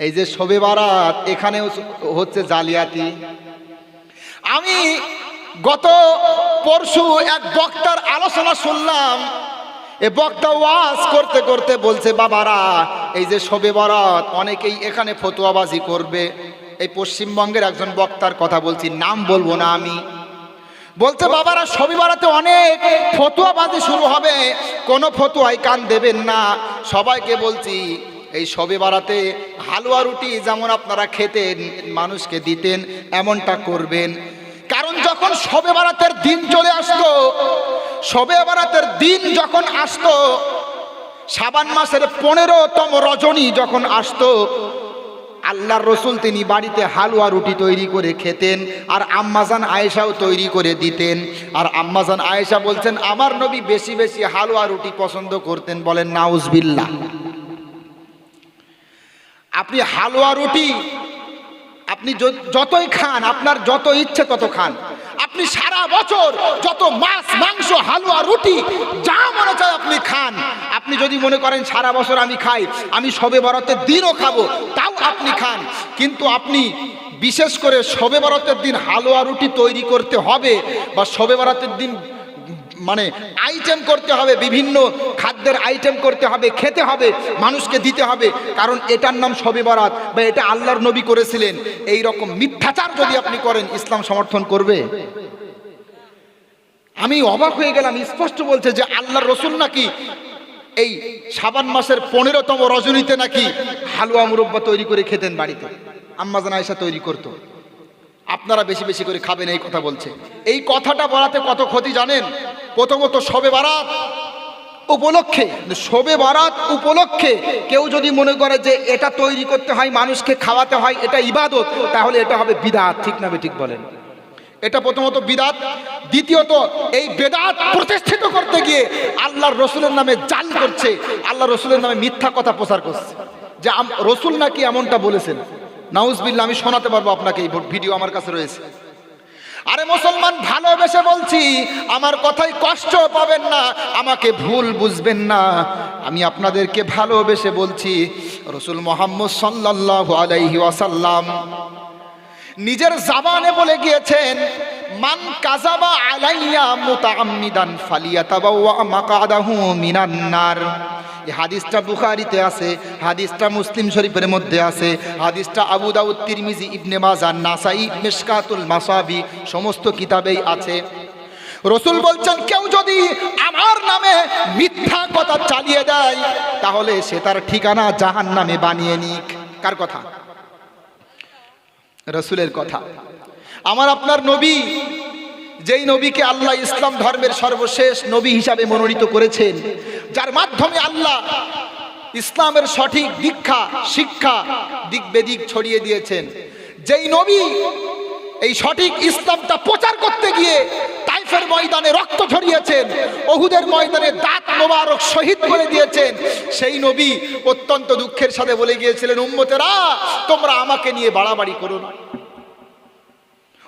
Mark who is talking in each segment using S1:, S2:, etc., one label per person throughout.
S1: এই যে শবে বারাত, এখানেও হচ্ছে জালিয়াতি। আমি গত পরশু এক বক্তার আলোচনা শুনলাম। এ বক্তা ওয়াজ করতে করতে বলছে, বাবারা, এই যে শবে বরাত, অনেকেই এখানে ফতুয়াবাজি করবে। এই পশ্চিমবঙ্গের একজন বক্তার কথা বলছি, নাম বলব না আমি। বলছে, বাবারা, শবে বরাতে অনেক ফতুয়াবাজি শুরু হবে। কোনো ফতুয়ায় কান দেবেন না। সবাইকে বলছি এই শবে বারাতে হালুয়া রুটি যেমন আপনারা খেতেন, মানুষকে দিতেন, এমনটা করবেন। কারণ যখন শবে বারাতের দিন চলে আসতো শবে বারাতের দিন যখন আসতো, সাবান মাসের পনেরোতম রজনী যখন আসতো, আল্লাহর রসুল তিনি বাড়িতে হালুয়া রুটি তৈরি করে খেতেন, আর আম্মাজান আয়েশাও তৈরি করে দিতেন। আর আম্মাজান আয়েশা বলছেন, আমার নবী বেশি বেশি হালুয়া রুটি পছন্দ করতেন। বলেন নাউজবিল্লা আপনি হালুয়া রুটি, আপনি যতই খান, আপনার যত ইচ্ছে তত খান। আপনি সারা বছর যত মাছ, মাংস, হালুয়া, রুটি, যা মনে চায় আপনি খান। আপনি যদি মনে করেন সারা বছর আমি খাই, আমি সবে বরাতের দিনও খাব, তাও আপনি খান। কিন্তু আপনি বিশেষ করে সবে বরাতের দিন হালুয়া, রুটি তৈরি করতে হবে বা সবে বরাতের দিন মানে আইটেম করতে হবে, বিভিন্ন খাদ্যের আইটেম করতে হবে, খেতে হবে, মানুষকে দিতে হবে। কারণ এটার নাম শবে বরাত বা এটা আল্লাহর নবী করেছিলেন। এই রকম মিথ্যাচার যদি আপনি করেন, ইসলাম সমর্থন করবে। আমি অবাক হয়ে গেলাম, স্পষ্ট বলছে যে আল্লাহর রসুল নাকি এই সাবান মাসের পনেরোতম রজনীতে নাকি হালুয়া মুরব্বা তৈরি করে খেতেন বাড়িতে। আম্মাজান আয়সা তৈরি করতো। আপনারা বেশি বেশি করে খাবেন, এই কথা বলছে। এই কথাটা বলাতে কত ক্ষতি জানেন? প্রথমত সবে বারাত উপলক্ষে, শবে বারাত উপলক্ষে কেউ যদি মনে করে যে এটা তৈরি করতে হয়, মানুষকে খাওয়াতে হয়, এটা ইবাদত, তাহলে এটা হবে বিদাত, ঠিক না ঠিক বলেন? এটা প্রথমত বিদাত। দ্বিতীয়ত, এই বেদাত প্রতিষ্ঠিত করতে গিয়ে আল্লাহর রসুলের নামে জাল করছে আল্লাহ রসুলের নামে মিথ্যা কথা প্রচার করছে। যে রসুল নাকি এমনটা বলেছেন। নাউজবিল্লা আমি শোনাতে পারব আপনাকে, এই ভিডিও আমার কাছে রয়েছে। আরে মুসলমান, ভালোবেসে বলছি, আমার কথাই কষ্ট পাবেন না, আমাকে ভুল বুঝবেন না। আমি আপনাদেরকে ভালোবেসে বলছি, রসুল মোহাম্মদ সাল্লাল্লাহু আলাইহি ওয়াসাল্লাম নিজের জাবানে বলে গিয়েছেন, মান কাজাবা আলাইয়া মুতাআম্মিদান ফালিয়াতাবাওয়া মাকাদাহু মিনান নার। এই হাদিসটা বুখারিতে আছে, হাদিসটা মুসলিম শরীফের মধ্যে আছে, হাদিসটা আবু দাউদ তিরমিজি, ইবনে মাজাহ, নাসাই, মিশকাতুল মাসাবি, সমস্ত কিতাবেই আছে। রসুল বলছেন, কেউ যদি আমার নামে মিথ্যা কথা চালিয়ে দেয়, তাহলে সে তার ঠিকানা জাহান নামে বানিয়ে নিক। কার কথা? রসুলের কথা। আমার আপনার নবী যেই নবীকে আল্লাহ ইসলাম ধর্মের সর্বশেষ নবী হিসাবে মনোনীত করেছেন, যার মাধ্যমে আল্লাহ ইসলামের সঠিক দীক্ষা, শিক্ষা দিক বেদিক ছড়িয়ে দিয়েছেন। যেই নবী এই সঠিক ইসলামটা প্রচার করতে গিয়ে তাইফের ময়দানে রক্ত ঝরিয়েছেন, ওহুদের ময়দানে দাঁত মোবারক শহীদ করে দিয়েছেন, সেই নবী অত্যন্ত দুঃখের সাথে বলে গিয়েছিলেন, উম্মতেরা, তোমরা আমাকে নিয়ে বাড়াবাড়ি করো না।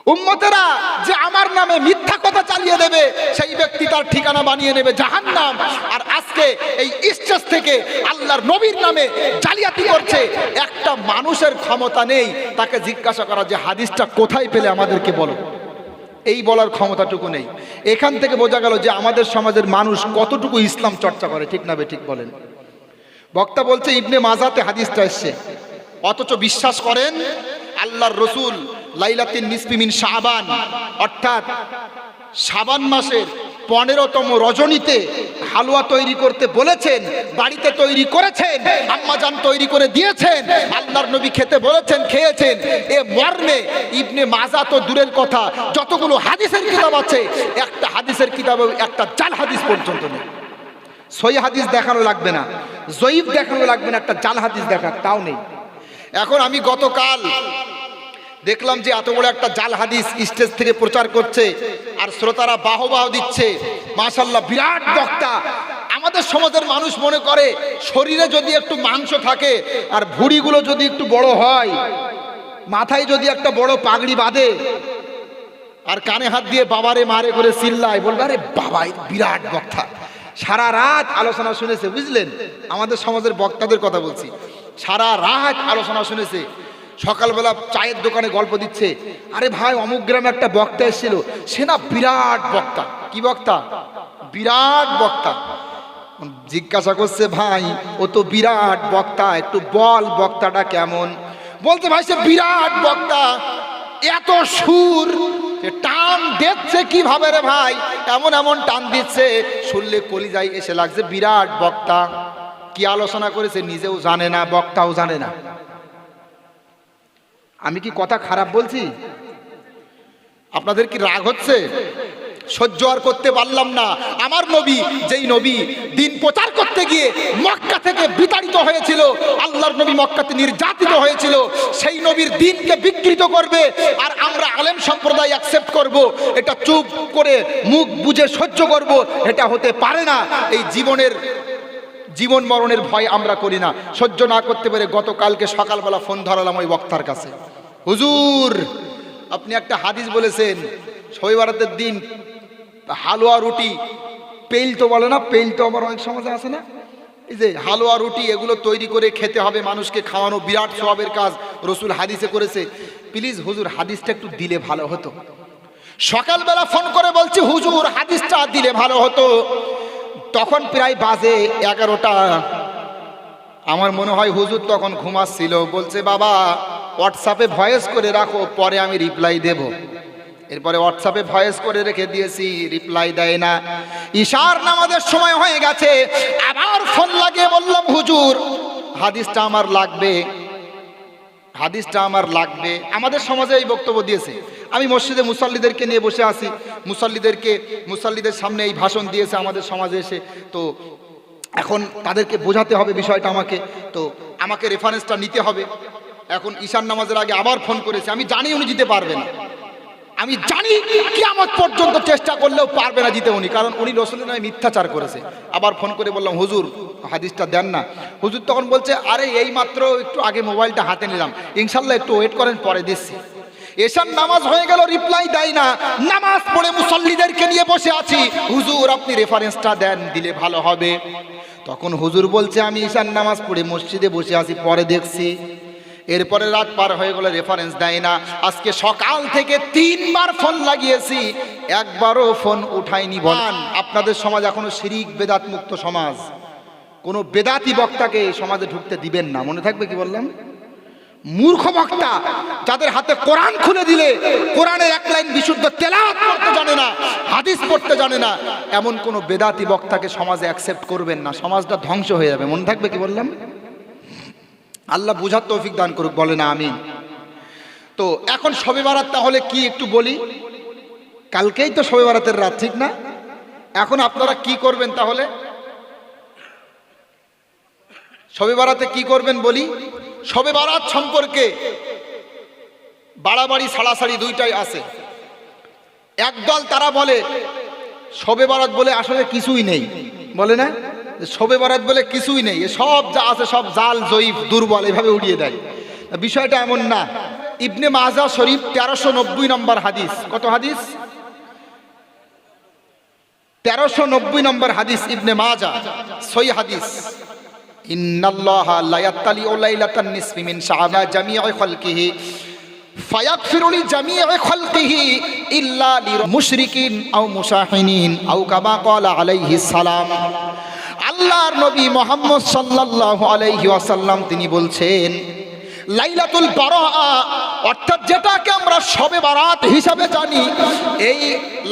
S1: উম্মতেরা যে আমার নামে মিথ্যা কথা চালিয়ে দেবে, সেই ব্যক্তি তার ঠিকানা বানিয়ে নেবে জাহান নাম আর আজকে এই স্টেজ থেকে আল্লাহর নবীর নামে জালিয়াতি করছে, একটা মানুষের ক্ষমতা নেই। তাকে জিজ্ঞাসা করা যে, হাদিসটা কোথায় পেলে আমাদেরকে বলো। এই বলার ক্ষমতাটুকু নেই। এখান থেকে বোঝা গেল যে, আমাদের সমাজের মানুষ কতটুকু ইসলাম চর্চা করে, ঠিক না ঠিক বলেন। বক্তা বলছে, ইবনে মাজাতে হাদিসটা এসছে। অথচ বিশ্বাস করেন, আল্লাহর রসুল লাইলাতিন নিসপিমিন শাবান। অর্থাৎ শাবান মাসের পনেরোতম রজনীতে হালুয়া তৈরি করতে বলেছেন, বাড়িতে তৈরি করেছেন আম্মাজান তৈরি করে দিয়েছেন, আল্লাহর নবী খেতে বলেছেন, খেয়েছেন। এ মর্মে ইবনে মাজা তো দূরের কথা, যতগুলো হাদিসের কিতাব আছে, একটা হাদিসের কিতাবে একটা জাল হাদিস পর্যন্ত নেই। সই হাদিস দেখানো লাগবে না, জয়ীফ দেখানো লাগবে না, একটা জাল হাদিস দেখা তাও নেই। এখন আমি গতকাল দেখলাম যে এত বড় একটা জাল হাদিস স্টেজ থেকে প্রচার করছে, আর শ্রোতারা বাহবাহ দিচ্ছে। মাশাল্লাহ বিরাট বক্তা। আমাদের সমাজের মানুষ মনে করে, শরীরে যদি একটু মাংস থাকে, আর ভুড়িগুলো যদি একটু বড় হয়, মাথায় যদি একটা বড় পাগড়ি বাঁধে, আর কানে হাত দিয়ে বাবারে মারে করে চিল্লায়, বলবে, আরে বাবা বিরাট বক্তা। সারা রাত আলোচনা শুনেছে, বুঝলেন? আমাদের সমাজের বক্তাদের কথা বলছি। সারা রাত আলোচনা শুনেছে। সকালবেলা চায়ের দোকানে গল্প দিচ্ছে, আরে ভাই, অমুক গ্রামে একটা বক্তা এসেছিল, সে না বিরাট বক্তা। কি বক্তা? বিরাট বক্তা। জিজ্ঞাসা করছে, ভাই, ও তো বিরাট বক্তা, একটু বল বক্তাটা কেমন? বলতে ভাই, সে বিরাট বক্তা, এত সুর টান দিচ্ছে কীভাবে রে ভাই? এমন এমন টান দিচ্ছে, শুনলে কলিজাই এসে লাগছে বিরাট বক্তা। কি আলোচনা করেছে, নিজেও জানে না, বক্তাও জানে না। আমি কি কথা খারাপ বলছি? আপনাদের কি রাগ হচ্ছে? সহ্য আর করতে পারলাম না। আমার নবী, যেই নবী দিন প্রচার করতে গিয়ে মক্কা থেকে বিতাড়িত হয়েছিল, আল্লাহর নবী মক্কাতে নির্যাতিত হয়েছিল, সেই নবীর দিনকে বিকৃত করবে আর আমরা আলেম সম্প্রদায় অ্যাকসেপ্ট করব। এটা চুপ করে মুখ বুঝে সহ্য করব, এটা হতে পারে না। এই জীবনের জীবন মরণের ভয় আমরা করি না। সহ্য না করতে পেরে গতকালকে সকালবেলা ফোন ধরালাম ওই বক্তার কাছে। হুজুর, আপনি একটা হাদিস বলেছেন শবে বারাতের দিন হালুয়া রুটি পেল তো বলে না পেল তো আমার অনেক সমাজে আছে না? এই যে হালুয়া রুটি, এগুলো তৈরি করে খেতে হবে, মানুষকে খাওয়ানো বিরাট সবের কাজ, রসুল হাদিসে করেছে। প্লিজ হুজুর, হাদিসটা একটু দিলে ভালো হতো। সকালবেলা ফোন করে বলছি, হুজুর, হাদিসটা দিলে ভালো হতো। তখন প্রায় বাজে এগারোটা। আমার মনে হয় হুজুর তখন ঘুমাচ্ছিল। বলছে, বাবা হোয়াটসঅ্যাপে ভয়েস করে রাখো, পরে আমি রিপ্লাই দেব। এরপরে হোয়াটসঅ্যাপে ভয়েস করে রেখে দিয়েছি রিপ্লাই দেয় না। ঈশার নামাজের সময় হয়ে গেছে। আবার ফোন লাগিয়ে বললাম, হুজুর, হাদিসটা আমার লাগবে। হাদিসটা আমার লাগবে। আমাদের সমাজে এই বক্তব্য দিয়েছে। আমি মসজিদে মুসল্লিদেরকে নিয়ে বসে আছি। মুসল্লিদেরকে, মুসল্লিদের সামনে এই ভাষণ দিয়েছে আমাদের সমাজে এসে। তো এখন তাদেরকে বোঝাতে হবে বিষয়টা আমাকে। তো আমাকে রেফারেন্সটা নিতে হবে। এখন ঈশান নামাজের আগে আবার ফোন করেছে। আমি জানি উনি দিতে পারবে না। আমি জানি কি আমার পর্যন্ত চেষ্টা করলেও পারবে না জিতে উনি, কারণ উনি রসুলের নামে মিথ্যাচার করেছে। আবার ফোন করে বললাম, হুজুর, হাদিসটা দেন না। হুজুর তখন বলছে, আরে এই মাত্র একটু আগে মোবাইলটা হাতে নিলাম। ইনশাল্লাহ একটু ওয়েট করেন, পরে দিচ্ছি। এসব নামাজ হয়ে গেল, রিপ্লাই দেয় না। নামাজ পড়ে মুসল্লিদেরকে নিয়ে বসে আছি। হুজুর, আপনি রেফারেন্সটা দেন, দিলে ভালো হবে। তখন হুজুর বলছে, আমি ঈশান নামাজ পড়ে মসজিদে বসে আছি, পরে দেখছি। এরপরে রাত পার হয়ে গেলে রেফারেন্স দেয় না। আজকে সকাল থেকে তিনবার ফোন লাগিয়েছি একবারও ফোন উঠায়নি বলান আপনাদের সমাজ এখনও শিরিক বেদাত মুক্ত সমাজ। কোনো বেদাতি বক্তাকে সমাজে ঢুকতে দিবেন না। মনে থাকবে কি বললাম? মূর্খ বক্তা যাদের হাতে কোরআন খুলে দিলে কোরআনের এক লাইন বিশুদ্ধ তেলাওয়াত পড়তে জানে না হাদিস পড়তে জানে না এমন কোন বেদাতি বক্তাকে সমাজে অ্যাকসেপ্ট করবেন না। সমাজটা ধ্বংস হয়ে যাবে। মনে থাকবে কি বললাম? আল্লাহ বুঝার তৌফিক দান করুক বলে না আমিন। তো এখন শবে বারাত তাহলে কি একটু বলি? কালকেই তো শবে বারাতের রাত, ঠিক না? এখন আপনারা কি করবেন তাহলে? শবে বারাতে কি করবেন বলি? শবে বারাত সম্পর্কে বাড়াবাড়ি, সাড়াসাড়ি দুইটাই আছে। একদল তারা বলে, শবে বারাত বলে আসলে কিছুই নেই। বলে না? শবে বারাত বলে কিছুই নেই। সব যা আছে সব জাল, জয়ীফ, দুর্বল, এভাবে উড়িয়ে দেয়। বিষয়টা এমন না। ইবনে মাজা শরীফ তেরোশো নব্বই নম্বর হাদিস। কত হাদিস? তেরোশো নব্বই নম্বর হাদিস ইবনে মাজা। সই হাদিস। আও কামা ক্বালা আলাইহিস সালাম। আল্লাহর নবী মোহাম্মদ সাল্লাল্লাহু আলাইহি ওয়াসাল্লাম তিনি বলছেন, লাইলাতুল বারাআ অর্থাৎ যেটাকে আমরা শবে বারাত হিসাবে জানি, এই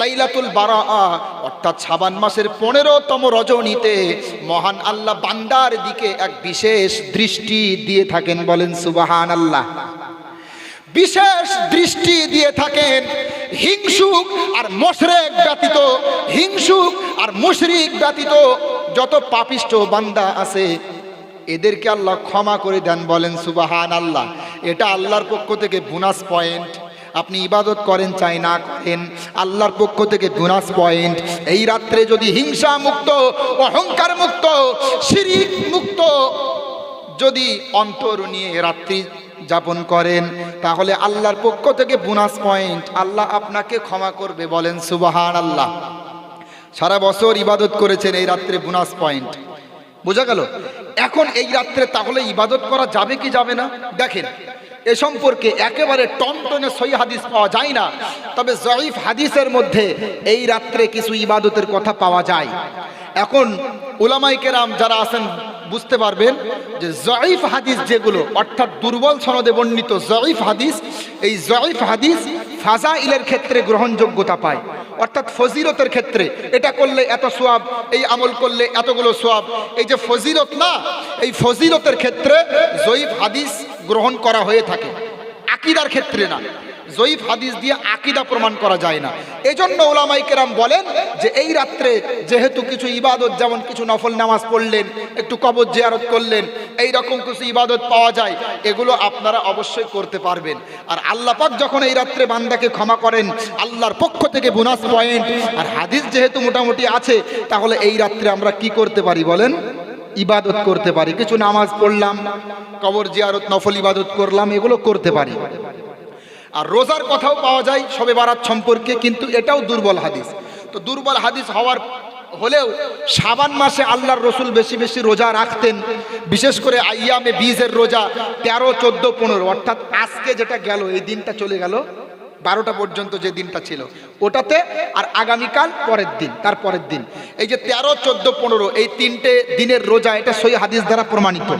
S1: লাইলাতুল বারাআ অর্থাৎ শাবান মাসের পনেরোতম রজনীতে মহান আল্লাহ বান্দার দিকে এক বিশেষ দৃষ্টি দিয়ে থাকেন বলেন সুবাহান আল্লাহ বিশেষ দৃষ্টি দিয়ে থাকেন হিংসুক আর মশরেক ব্যতীত, হিংসুক আর মুশরিক ব্যতীত যত পাপিষ্ট বান্দা আছে, এদেরকে আল্লাহ ক্ষমা করে দেন বলেন সুবাহান আল্লাহ এটা আল্লাহর পক্ষ থেকে বোনাস পয়েন্ট আপনি ইবাদত করেন, চাই না করেন, আল্লাহর পক্ষ থেকে বোনাস পয়েন্ট এই রাত্রে যদি হিংসা মুক্ত, অহংকার মুক্ত, শিরিক মুক্ত যদি অন্তর নিয়ে রাত্রি যাপন করেন, তাহলে আল্লাহর পক্ষ থেকে বোনাস পয়েন্ট আল্লাহ আপনাকে ক্ষমা করবে, বলেন সুবাহান আল্লাহ সারা বছর ইবাদত করেছেন এই রাত্রে বোনাস পয়েন্ট বোঝা গেল? এখন এই রাত্রে তাহলে ইবাদত করা যাবে কি যাবে না? দেখেন, এ সম্পর্কে একেবারে টনটনে সই হাদিস পাওয়া যায় না। তবে জয়ীফ হাদিসের মধ্যে এই রাত্রে কিছু ইবাদতের কথা পাওয়া যায়। এখন ওলামাই কেরাম যারা আছেন বুঝতে পারবেন যে জয়ীফ হাদিস যেগুলো, অর্থাৎ দুর্বল সনদে বর্ণিত জয়ীফ হাদিস, এই জয়ীফ হাদিস ফাজা ইলের ক্ষেত্রে গ্রহণযোগ্যতা পায়। অর্থাৎ ফজিলতের ক্ষেত্রে এটা করলে এত সোয়াব, এই আমল করলে এতগুলো সোয়াব। এই যে ফজিলত না, এই ফজিলতের ক্ষেত্রে জয়ীফ হাদিস গ্রহণ করা হয়ে থাকে। আকিদার ক্ষেত্রে না। জয়ীফ হাদিস দিয়ে আকিদা প্রমাণ করা যায় না। এজন্য ওলামাই কেরাম বলেন যে এই রাত্রে যেহেতু কিছু ইবাদত, যেমন কিছু নফল নামাজ পড়লেন, একটু কবর জিয়ারত করলেন, এই রকম কিছু ইবাদত পাওয়া যায়, এগুলো আপনারা অবশ্যই করতে পারবেন। আর আল্লাহ পাক যখন এই রাত্রে বান্দাকে ক্ষমা করেন, আল্লাহর পক্ষ থেকে বোনাস পয়েন্ট, আর হাদিস যেহেতু মোটামুটি আছে, তাহলে এই রাত্রে আমরা কি করতে পারি বলেন? ইবাদত করতে পারি। কিছু নামাজ পড়লাম, কবর জিয়ারত, নফল ইবাদত করলাম, এগুলো করতে পারি। আর রোজার কথাও পাওয়া যায় সবে বারাত সম্পর্কে, কিন্তু এটাও দুর্বল হাদিস। তো দুর্বল হাদিস হওয়ার হলেও সাবান মাসে আল্লাহর রসুল বেশি বেশি রোজা রাখতেন, বিশেষ করে আইয়ামে বীজের রোজা তেরো, চোদ্দ, পনেরো। অর্থাৎ আজকে যেটা গেল, এই দিনটা চলে গেল বারোটা পর্যন্ত যে দিনটা ছিল, ওটাতে আর আগামীকাল পরের দিন, তার পরের দিন। এই যে তেরো, চোদ্দ, পনেরো, এই তিনটে দিনের রোজা, এটা সই হাদিস দ্বারা প্রমাণিত।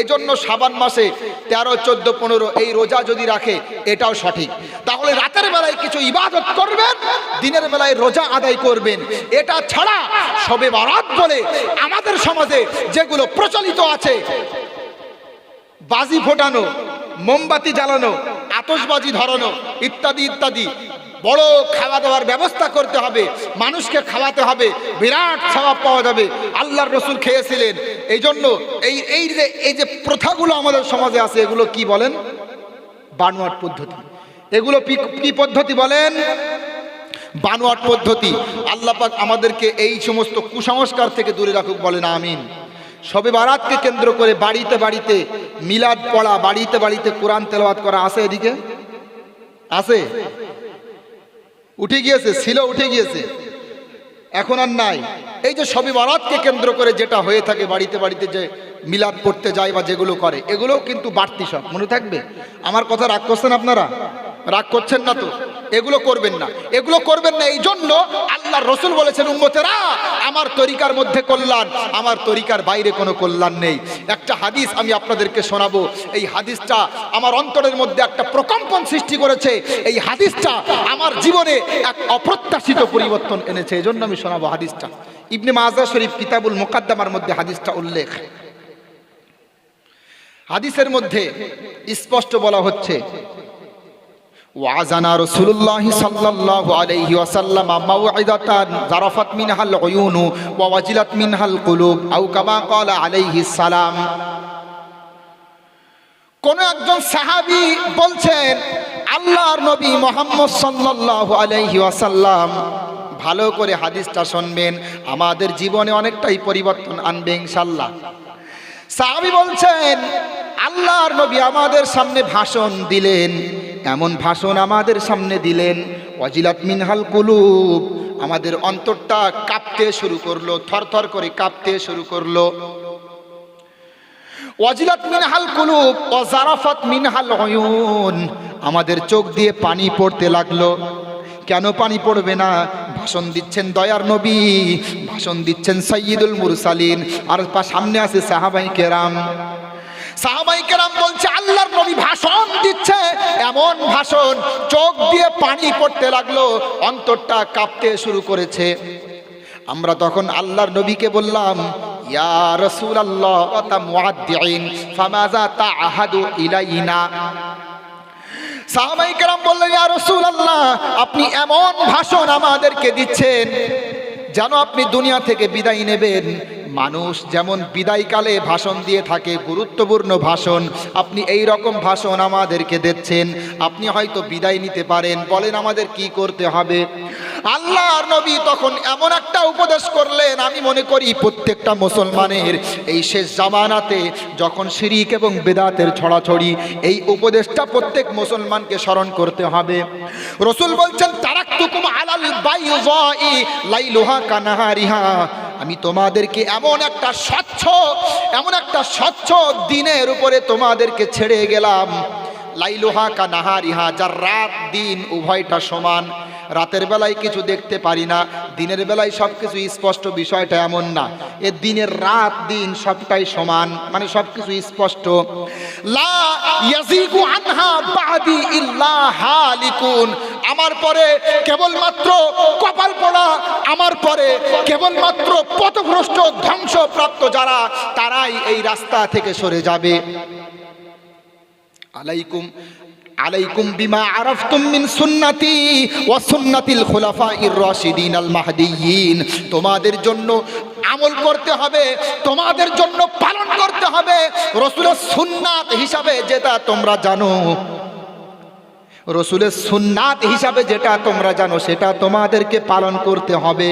S1: এজন্য সাবান মাসে তেরো, চোদ্দ, পনেরো, এই রোজা যদি রাখে, এটাও সঠিক। তাহলে রাতের বেলায় কিছু ইবাদত করবেন, দিনের বেলায় রোজা আদায় করবেন। এটা ছাড়া সবে বারাত বলে আমাদের সমাজে যেগুলো প্রচলিত আছে, বাজি ফোটানো, মোমবাতি জ্বালানো আতসবাজি ধরানো, ইত্যাদি ইত্যাদি। বড় খাওয়া দাওয়ার ব্যবস্থা করতে হবে, মানুষকে খাওয়াতে হবে, বিরাট স্বভাব পাওয়া যাবে। আল্লাহর রসুল খেয়েছিলেন। এই জন্য এই এই যে এই যে প্রথাগুলো আমাদের সমাজে আছে, এগুলো কি বলেন? বানোয়াট পদ্ধতি। এগুলো কি- পদ্ধতি বলেন? বানোয়াট পদ্ধতি। আল্লাহ পাক আমাদেরকে এই সমস্ত কুসংস্কার থেকে দূরে রাখুক, বলেন আমিন। সবে বারাতকে কেন্দ্র করে বাড়িতে বাড়িতে মিলাদ পড়া, বাড়িতে বাড়িতে কোরআন তেলাওয়াত করা আছে এদিকে? আছে? উঠে গিয়েছে, ছিল, উঠে গিয়েছে। এখন আর নাই। এই যে সবে বারাতকে কেন্দ্র করে যেটা হয়ে থাকে বাড়িতে বাড়িতে যে মিলাদ পড়তে যায় বা যেগুলো করে, এগুলোও কিন্তু বাড়তি সব। মনে থাকবে? আমার কথা রাগ করছেন আপনারা? রাগ করছেন না তো? এগুলো করবেন না। এগুলো করবেন না এই জন্য আল্লাহ রসুল বলেছেন, উম্মতেরা, আমার তরিকার মধ্যে কল্যাণ, আমার তরিকার বাইরে কোনো কল্যাণ নেই। একটা হাদিস আমি আপনাদেরকে শোনাবো। এই হাদিসটা আমার অন্তরের মধ্যে একটা প্রকম্পন সৃষ্টি করেছে। এই হাদিসটা আমার জীবনে এক অপ্রত্যাশিত পরিবর্তন এনেছে। এই জন্য আমি শোনাবো হাদিসটা। ইবনে মাজা শরীফ কিতাবুল মোকাদ্দামার মধ্যে হাদিসটা উল্লেখ। হাদিসের মধ্যে স্পষ্ট বলা হচ্ছে মিনহাল মিনহাল কামা কোন একজন সাহাবী বলছেন, আল্লাহর নবী মোহাম্মদ আলাইহি ওয়াসাল্লাম, ভালো করে হাদিসটা শুনবেন, আমাদের জীবনে অনেকটাই পরিবর্তন আনবে ইনশাল্লাহ সাহাবি বলছেন, আল্লাহর নবী আমাদের সামনে ভাষণ দিলেন। এমন ভাষণ আমাদের সামনে দিলেন। অজিলাত মিনহাল কুলুব। আমাদের অন্তরটা কাঁপতে শুরু করল, থরথর করে কাঁপতে শুরু করল। ওয়াজিলাত মিনহাল কুলুব ও জারাফাত মিনহাল অয়ুন। আমাদের চোখ দিয়ে পানি পড়তে লাগল। কেন পানি পড়বে না? ভাষণ দিচ্ছেন দয়ার নবী, ভাষণ দিচ্ছেন সৈয়দুল মুরসালিন। আর সামনে আছে সাহাবাই কেরাম। বলছে, আল্লাহর ভাষণ দিচ্ছে। এমন ভাষণ চোখ দিয়ে পানি পড়তে অন্তরটা কাঁপতে শুরু করেছে। আমরা তখন আল্লাহর নবীকে বললাম, ইয়া সাহাবাই কেরাম বললেন, ইয়া রাসূলুল্লাহ, আপনি এমন ভাষণ আমাদেরকে দিচ্ছেন যেন আপনি দুনিয়া থেকে বিদায় নেবেন। মানুষ যেমন বিদায়কালে ভাষণ দিয়ে থাকে, গুরুত্বপূর্ণ ভাষণ, আপনি এই রকম ভাষণ আমাদেরকে দিচ্ছেন, আপনি হয়তো বিদায় নিতে পারেন, বলেন আমাদের কি করতে হবে? আল্লাহর নবী তখন এমন একটা উপদেশ করলেন, আমি মনে করি প্রত্যেকটা মুসলমানের এই শেষ জামানাতে যখন শিরিক এবং বেদাতের ছড়াছড়ি, এই উপদেশটা প্রত্যেক মুসলমানকে স্মরণ করতে হবে। রসুল বলছেন, তারাক্তুকুম আলাল বাইযাই লাইলুহা কানাহারিহা। আমি তোমাদেরকে এমন একটা স্বচ্ছ এমন একটা স্বচ্ছ দিনের উপরে তোমাদেরকে ছেড়ে গেলাম। লাইলোহা কা নাহারিহা, যার রাত, দিন উভয়টা সমান। রাতের বেলায় কিছু দেখতে পারি না, দিনের বেলায় সব কিছু স্পষ্ট বিষয়টা এমন না। এ দিনের রাত, দিন সবটাই সমান মানে সব কিছু স্পষ্ট আমার পরে কেবলমাত্র কপাল পড়া, আমার পরে কেবলমাত্র পথভ্রষ্ট ধ্বংসপ্রাপ্ত যারা, তারাই এই রাস্তা থেকে সরে যাবে। আলাইকুম আলাইকুম বিমা আরাফতুম মিন সুন্নতি ওয়া সুন্নাতিল খুলাফাইর রাশিদিন আল মাহদিয়িন তোমাদের জন্য আমল করতে হবে, তোমাদের জন্য পালন করতে হবে। রসুলের সুন্নাত হিসাবে যেটা তোমরা জানো, রসুলের সুন্নাত হিসাবে যেটা তোমরা জানো, সেটা তোমাদেরকে পালন করতে হবে।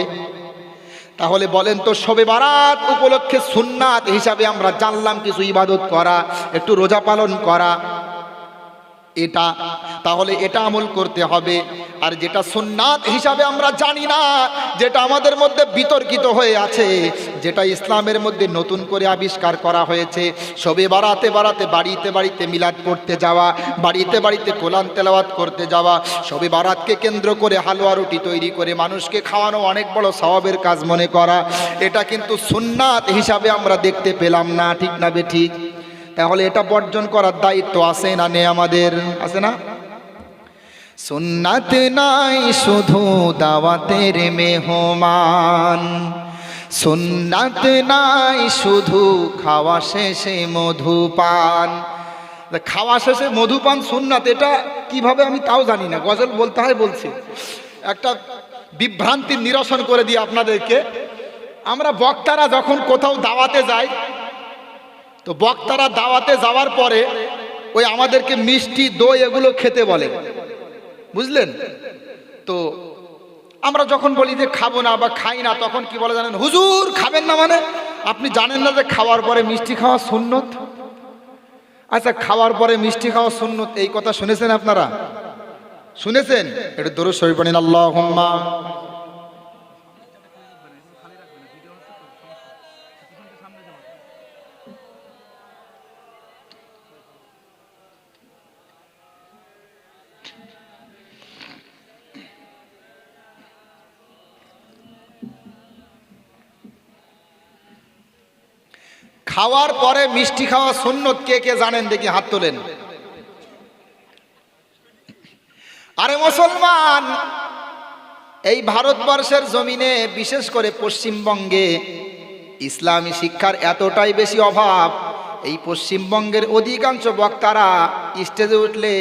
S1: তাহলে বলেন তো, শবে বারাত উপলক্ষে সুন্নাত হিসাবে আমরা জানলাম কিছু ইবাদত করা, একটু রোজা পালন করা। এটা, তাহলে এটা আমল করতে হবে। আর যেটা সুন্নাত হিসাবে আমরা জানি না, যেটা আমাদের মধ্যে বিতর্কিত হয়ে আছে, যেটা ইসলামের মধ্যে নতুন করে আবিষ্কার করা হয়েছে, সবে বাড়াতে বাড়াতে বাড়িতে বাড়িতে মিলাদ করতে যাওয়া, বাড়িতে বাড়িতে কোলান তেলাওয়াত করতে যাওয়া, সবে বারাতকে কেন্দ্র করে হালুয়া রুটি তৈরি করে মানুষকে খাওয়ানো অনেক বড় স্বভাবের কাজ মনে করা। এটা কিন্তু সুন্নাত হিসাবে আমরা দেখতে পেলাম না, ঠিক না বে ঠিক? তাহলে এটা বর্জন করার দায়িত্ব আছে না নেই আমাদের? আছে না? সুন্নাত নাই, শুধু দাওয়াতের মেহমান। সুন্নাত নাই, শুধু খাওয়া শেষে মধুপান। খাওয়া শেষে মধুপান সুন্নাত, এটা কীভাবে আমি তাও জানি না। গজল বলতে হয় বলছি। একটা বিভ্রান্তির নিরসন করে দিই আপনাদেরকে। আমরা বক্তারা যখন কোথাও দাওয়াতে যাই তো বক্তারা দাওয়াতে যাওয়ার পরে ওই আমাদেরকে মিষ্টি, দই এগুলো খেতে বলে। বুঝলেন? তো আমরা যখন বলি যে খাব না বা খাই না, তখন কি বলে জানেন? হুজুর, খাবেন না মানে? আপনি জানেন না যে খাওয়ার পরে মিষ্টি খাওয়া সুন্নত? আচ্ছা খাওয়ার পরে মিষ্টি খাওয়া সুন্নত, এই কথা শুনেছেন আপনারা? শুনেছেন? এটা দরুদ শরীফ পড়েন আল্লাহ খাওয়ার পরে মিষ্টি খাওয়া সুন্নত কে কে জানেন দেখি হাত তোলেন। আরে মুসলমান, এই ভারতবর্ষের জমিনে বিশেষ করে পশ্চিমবঙ্গে ইসলামী শিক্ষার এতটাই বেশি অভাব, এই পশ্চিমবঙ্গের অধিকাংশ বক্তারা স্টেজে উঠলে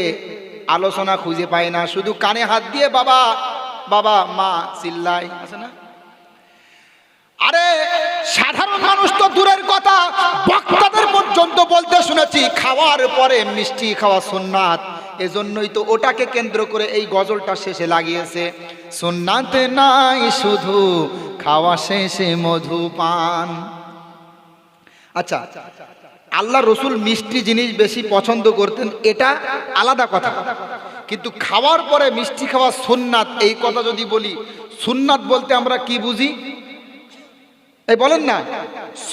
S1: আলোচনা খুঁজে পায় না, শুধু কানে হাত দিয়ে বাবা বাবা, মা চিল্লাই আছে না? আরে, সাধারণ মানুষ তো দূরের কথা, বক্তাদের পর্যন্ত বলতে শুনেছি, খাওয়ার পরে মিষ্টি খাওয়া সুন্নাত। এজন্যই তো ওটাকে কেন্দ্র করে এই গজলটা শেষে লাগিয়েছে। সুন্নাত নাই শুধু, খাওয়া শেষে মধু পান। আচ্ছা আল্লাহ রসুল মিষ্টি জিনিস বেশি পছন্দ করতেন, এটা আলাদা কথা। কিন্তু খাওয়ার পরে মিষ্টি খাওয়া সুন্নাত, এই কথা যদি বলি, সুন্নাত বলতে আমরা কি বুঝি? এই বলেন না,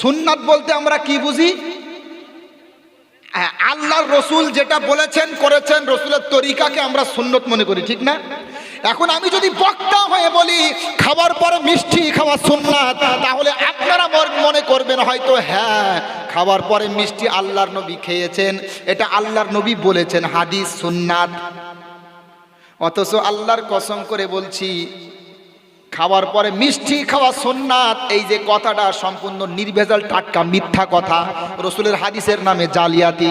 S1: সুন্নাত বলতে আমরা কি বুঝি? আল্লাহর রসুল যেটা বলেছেন, করেছেন, রসুলের তরিকাকে আমরা সুন্নত মনে করি, ঠিক না? এখন আমি যদি বক্তা হয়ে বলি, খাবার পরে মিষ্টি খাওয়া সুন্নাত, তাহলে আপনারা মনে করবেন হয়তো হ্যাঁ খাবার পরে মিষ্টি আল্লাহর নবী খেয়েছেন, এটা আল্লাহর নবী বলেছেন, হাদিস সুন্নাত। অথচ আল্লাহর কসম করে বলছি খাওয়ার পরে মিষ্টি খাওয়া সোননাথ, এই যে কথাটা সম্পূর্ণ নির্ভেজাল, টাটকা, মিথ্যা কথা। রসুলের হাদিসের নামে জালিয়াতি।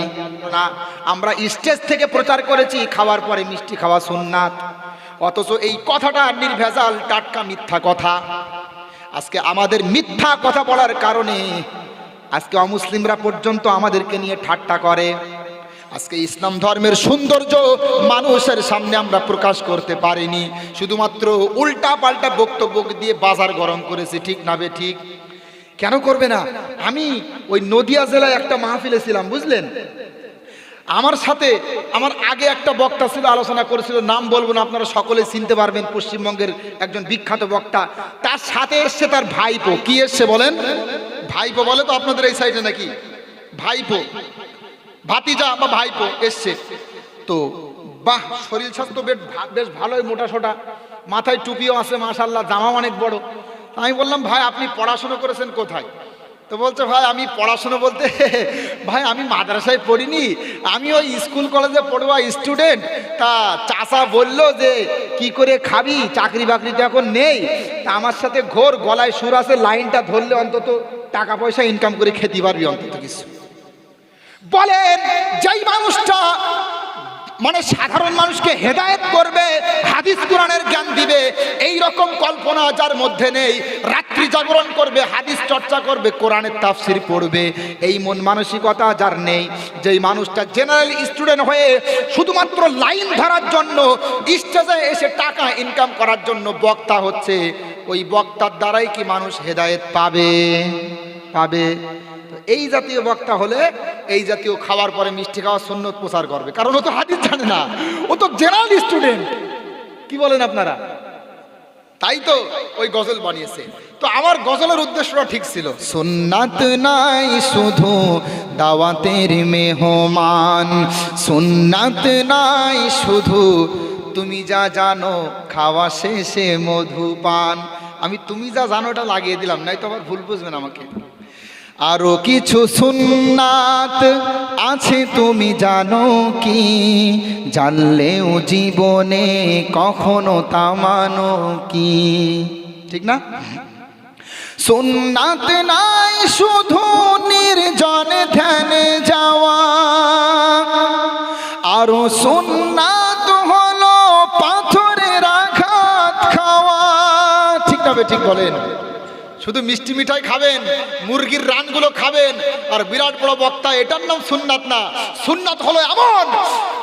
S1: না, আমরা স্টেজ থেকে প্রচার করেছি, খাওয়ার পরে মিষ্টি খাওয়া সোননাথ। অথচ এই কথাটা নির্ভেজাল, টাটকা, মিথ্যা কথা। আজকে আমাদের মিথ্যা কথা বলার কারণে আজকে অমুসলিমরা পর্যন্ত আমাদেরকে নিয়ে ঠাট্টা করে। আজকে ইসলাম ধর্মের সৌন্দর্য মানুষের সামনে আমরা প্রকাশ করতে পারিনি। শুধুমাত্র উল্টা পাল্টা বক্তব্য দিয়ে বাজার গরম করেছি, ঠিক না বে, ঠিক? কেন করবে না? আমি ওই নদিয়া জেলায় একটা মাহফিলে ছিলাম, বুঝলেন? আমার সাথে আমার আগে একটা বক্তা ছিল, আলোচনা করেছিল, নাম বলব না, আপনারা সকলে চিনতে পারবেন, পশ্চিমবঙ্গের একজন বিখ্যাত বক্তা। তার সাথে এসছে তার ভাইপো। কি এসছে বলেন? ভাইপো বলে তো আপনাদের এই সাইডে নাকি? ভাইপো। ভাতিজা বা ভাইপো এসছে। তো, বাহ, শরীর স্বাস্থ্য বেশ বেশ ভালোই মোটা সোটা মাথায় টুপিও আছে মাশাল্লাহ জামা অনেক বড়। আমি বললাম, ভাই, আপনি পড়াশোনা করেছেন কোথায়? তো বলছে, ভাই, আমি পড়াশোনা বলতে, ভাই, আমি মাদ্রাসায় পড়িনি। আমি ওই স্কুল কলেজে পড়ুয়া স্টুডেন্ট। তা চাষা বলল যে, কি করে খাবি? চাকরি বাকরি তো এখন নেই। তা আমার সাথে ঘোর গলায় সুর আছে, লাইনটা ধরলে অন্তত টাকা পয়সা ইনকাম করে খেতে পারবি অন্তত কিছু। বলেন, যেই মানুষটা মানে সাধারণ মানুষকে হেদায়েত করবে, হাদিস কোরআনের জ্ঞান দিবে, এই রকম কল্পনা যার মধ্যে নেই, রাত্রি জাগরণ করবে, হাদিস চর্চা করবে, কোরআনের তাফসির পড়বে, এই মন মানসিকতা যার নেই, যেই মানুষটা জেনারেল স্টুডেন্ট হয়ে শুধুমাত্র লাইন ধরার জন্য স্টেজে এসে টাকা ইনকাম করার জন্য বক্তা হচ্ছে, ওই বক্তার দ্বারাই কি মানুষ হেদায়েত পাবে? পাবে। এই জাতীয় বক্তা হলে এই জাতীয় খাওয়ার পরে মিষ্টি খাওয়ার সুন্নত প্রচার করবে। কারণ ও তো হাদিস জানে না। ও তো জেনারেল স্টুডেন্ট কি বলেন আপনারা? তাই তো ওই গজল বানিয়েছে। তো আমার গজলের উদ্দেশ্যটা ঠিক ছিল। সুন্নাত নাই শুধু দাওয়াতের মেহমান। সুন্নাত নাই শুধু তুমি যা জানো, খাওয়া শেষে মধুপান। আমি তুমি যা জানো এটা লাগিয়ে দিলাম। নাই তো আবার ভুল বুঝবেন আমাকে। আরও কিছু সুন্নাত আছে তুমি জানো কি? জানলেও জীবনে কখনো তামানো কি? ঠিক না? সুন্নাত নাই, শুধু নির্জন ধ্যানে যাওয়া। আরও সুন্নাত হলো পাথরের রাখাত খাওয়া। ঠিক তবে ঠিক বলেন। শুধু মিষ্টি মিঠাই খাবেন, মুরগির রানগুলো খাবেন, আর বিরাট বড় বক্তা, এটার নাম সুন্নাত না। সুন্নাত হলো এমন,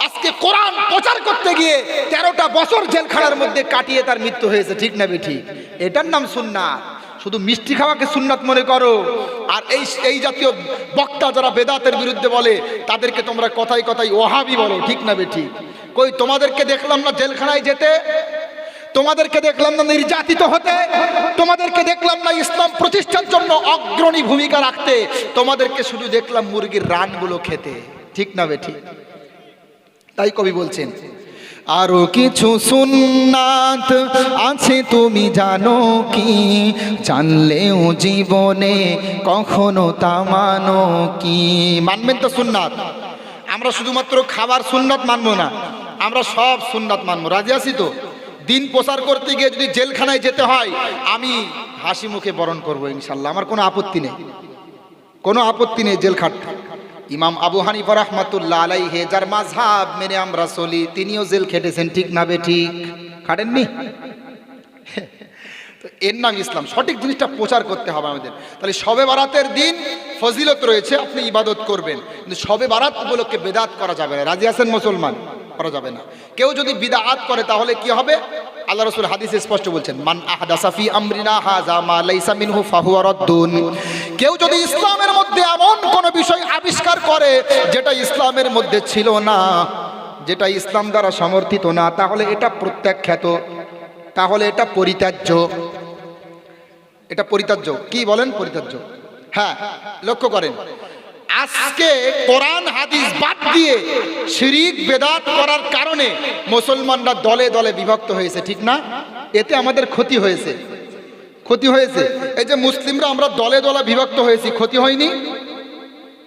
S1: আজকে কোরআন প্রচার করতে গিয়ে তেরোটা বছর জেলখানার মধ্যে কাটিয়ে তার মৃত্যু হয়েছে, ঠিক না ঠিক এটার নাম সুন্নাত। শুধু মিষ্টি খাওয়াকে সুন্নাত মনে করো, আর এই এই জাতীয় বক্তা যারা বেদাতের বিরুদ্ধে বলে, তাদেরকে তোমরা কথাই কথাই ওহাবি বলো, ঠিক না ঠিক কই, তোমাদেরকে দেখলাম না জেলখানায় যেতে? তোমাদেরকে দেখলাম না নির্যাতিত হতে, তোমাদেরকে দেখলাম না ইসলাম প্রতিষ্ঠার জন্য অগ্রণী ভূমিকা রাখতে, তোমাদেরকে শুধু দেখলাম মুরগির রানগুলো খেতে। ঠিক না বে, ঠিক? তাই কবি বলছেন, আরও কিছু সুন্নাত আছে তুমি জানো কি? জানলেও জীবনে কখনো তামানো কি? মানবেন তো সুন্নাত? আমরা শুধুমাত্র খাবার সুন্নাত মানবো না, আমরা সব সুন্নাত মানবো। রাজি আছি তো? দিন প্রচার করতে গিয়ে যদি জেলখানায় যেতে হয়, আমি হাসি মুখে বরণ করব ইনশাল্লাহ। আমার কোনো আপত্তি নেই। কোনো আপত্তি নেই জেল খাটতে ইমাম আবু হানিফা রহমাতুল্লাহ আলাইহে, যার মাঝহাব মেনে আমরা চলি, তিনিও জেল খেটেছেন, ঠিক না বে ঠিক? খাটেননি? তো এর নাম ইসলাম। সঠিক জিনিসটা প্রচার করতে হবে আমাদের। তাহলে সবে বারাতের দিন ফজিলত রয়েছে, আপনি ইবাদত করবেন। কিন্তু সবে বারাত উপলক্ষে বেদাত করা যাবে না। রাজি আছেন মুসলমান? করা যাবে না। কেউ যদি বিদাত করে, তাহলে কি হবে? আল্লাহ রসুল হাদিসে স্পষ্ট বলছেন, মান আহদাসাফি আমরিনা হাজা মা লাইসা মিনহু ফাহুয়া রাদ্দুন। কেউ যদি ইসলামের মধ্যে এমন কোন বিষয় আবিষ্কার করে, যেটা ইসলামের মধ্যে ছিল না, যেটা ইসলাম দ্বারা সমর্থিত না, তাহলে এটা প্রত্যাখ্যাত, তাহলে এটা পরিত্যাজ্য। এটা পরিত্যাজ্য। কি বলেন? পরিত্যাজ্য। হ্যাঁ লক্ষ্য করেন। আজকে কোরআন, হাদিস বাদ দিয়ে শিরিক, বেদাত করার কারণে মুসলমানরা দলে দলে বিভক্ত হয়েছে, ঠিক না? এতে আমাদের ক্ষতি হয়েছে। ক্ষতি হয়েছে। এই যে মুসলিমরা আমরা দলে দলে বিভক্ত হয়েছি, ক্ষতি হয়নি?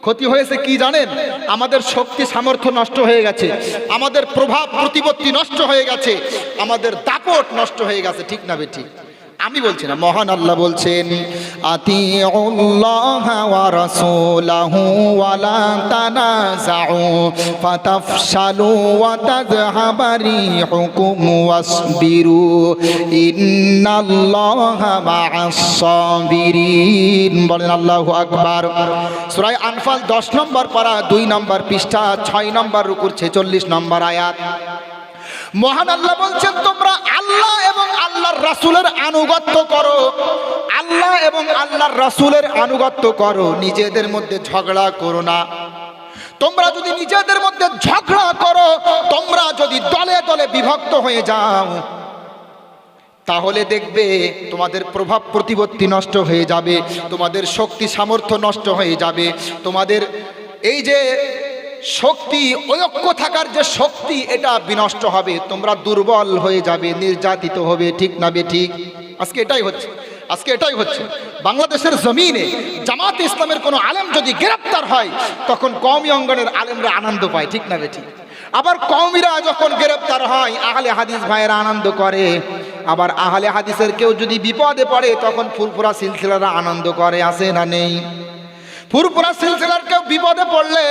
S1: ক্ষতি হয়েছে কি জানেন? আমাদের শক্তি, সামর্থ্য নষ্ট হয়ে গেছে। আমাদের প্রভাব, প্রতিপত্তি নষ্ট হয়ে গেছে। আমাদের দাপট নষ্ট হয়ে গেছে, ঠিক না বেঠিক আমি বলছি না, মহান আল্লাহ বলছেন আতি ওয়া রাসূলাহু ওয়া ওয়া আল্লাহু আকবার। সূরা আনফাল 10 নম্বর পারা 2 নম্বর পৃষ্ঠা 6 নম্বর রুকুর 46 নম্বর আয়াত। মহান আল্লাহ বলছেন, তোমরা আল্লাহ এবং আল্লাহর রাসূলের আনুগত্য করো। আল্লাহ এবং আল্লাহর রাসূলের আনুগত্য করো। নিজেদের মধ্যে ঝগড়া করো না। তোমরা যদি নিজেদের মধ্যে ঝগড়া করো, তোমরা যদি দলে দলে বিভক্ত হয়ে যাও, তাহলে দেখবে তোমাদের প্রভাব প্রতিপত্তি নষ্ট হয়ে যাবে, তোমাদের শক্তি সামর্থ্য নষ্ট হয়ে যাবে, তোমাদের এই যে শক্তি ঐক্য থাকার যে শক্তি, এটা বিনষ্ট হবে। তোমরা দুর্বল হয়ে যাবে, নির্যাতিত হবে, ঠিক না বে ঠিক? আজকে এটাই হচ্ছে, আজকে এটাই হচ্ছে। বাংলাদেশের জমিনে জামাত ইসলামের কোনো আলেম যদি গ্রেপ্তার হয়, তখন কওমি অঙ্গনের আলেমরা আনন্দ পায়, ঠিক না বে ঠিক? আবার কওমিরা যখন গ্রেপ্তার হয়, আহলে হাদিস ভাইয়েরা আনন্দ করে। আবার আহলে হাদিসের কেউ যদি বিপদে পড়ে, তখন ফুরফুরা সিলসিলারা আনন্দ করে আসে না নেই? ফুরফুরা সিলসিলার কেউ বিপদে পড়লে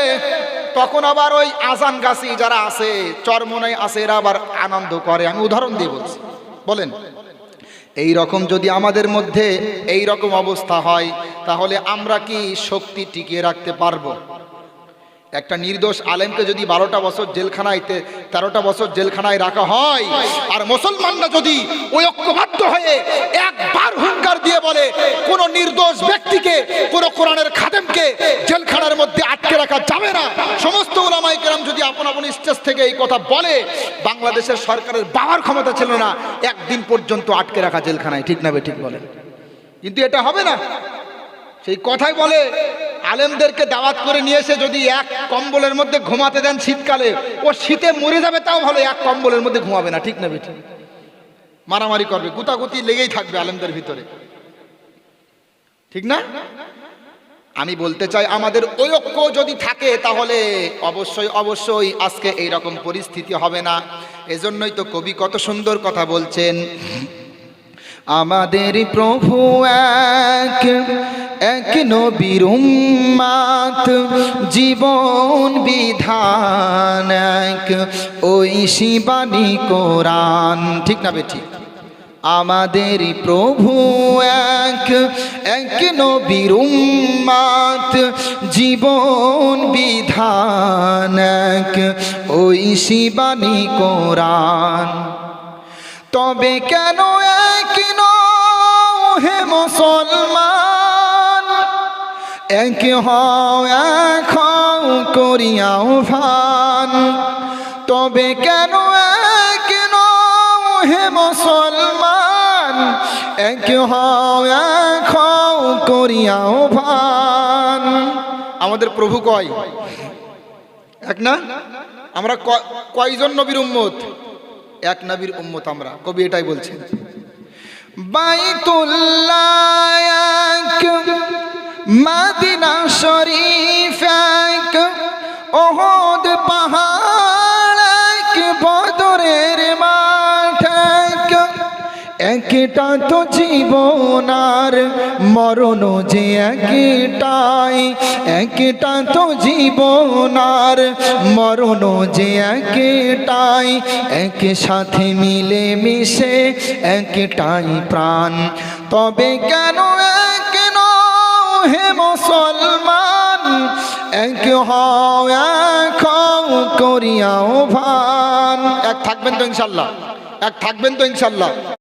S1: তখন আবার ওই আজান গাছি যারা আছে চরমনে আছে, এরা আবার আনন্দ করে। আমি উদাহরণ দিয়ে বলছি। বলেন এই রকম যদি আমাদের মধ্যে এই রকম অবস্থা হয়, তাহলে আমরা কি শক্তি টিকিয়ে রাখতে পারব? একটা নির্দোষ আলেমকে যদি বারোটা বছর জেলখানায়তে তেরোটা বছর জেলখানায় রাখা হয়, আর মুসলমানরা যদি ওই ঐক্যবদ্ধ হয়ে একবার হুঙ্কার দিয়ে বলে, কোন নির্দোষ ব্যক্তিকে, কোন কোরআনের খাদেমকে জেলখানার মধ্যে আটকে রাখা যাবে না। সমস্ত ওলামাই কেরাম যদি আপন আপন স্টেজ থেকে এই কথা বলে, বাংলাদেশের সরকারের বাবার ক্ষমতা ছিল না, একদিন পর্যন্ত আটকে রাখা জেলখানায়। ঠিক না ঠিক বলে কিন্তু এটা হবে না। সেই কথাই বলে আলেমদেরকে দাওয়াত করে নিয়ে এসে যদি এক কম্বলের মধ্যে ঘুমাতে দেন শীতকালে, ও শীতে মরে যাবে তাও ভালো, এক কম্বলের মধ্যে ঘুমাবে না, ঠিক না বেঠি মারামারি করবে, গুতাগুতি লেগেই থাকবে আলেমদের ভিতরে। ঠিক না? আমি বলতে চাই, আমাদের ঐক্য যদি থাকে তাহলে অবশ্যই অবশ্যই আজকে এই রকম পরিস্থিতি হবে না। এজন্যই তো কবি কত সুন্দর কথা বলছেন, আমাদের প্রভু এক এক নবীর উম্মাত, জীবন বিধান এক। ওই শিবানী কোরআন, ঠিক না বেঠি আমাদের প্রভু এক এক নবীর উম্মাত, জীবন বিধান এক। ওই শিবানী কোরআন। তবে কেন এক হে মুসলমান? এক হও করিয়াও ভান। তবে কেন এক হে মুসলমান? এক হও করিয়াও ভান। আমাদের প্রভু কয়? এক না? আমরা কয়জন নবীর উম্মত? এক নবীর উম্মত আমরা। কবি এটাই বলছেন। বাইতুল্লাহ এক মাদিনা শরীফ এক ওহদ পাহাড় বদরের মাঠ, এক একটা তো জীবন আর মরণ যে একটাই, একটা তো জীবন আর মরণ যে একটাই, এক সাথে মিলে মিশে একটাই প্রাণ। তবে কেন এক হও এক করিয়াও ভান। এক থাকবেন তো ইনশাল্লাহ এক থাকবেন তো ইনশাল্লাহ।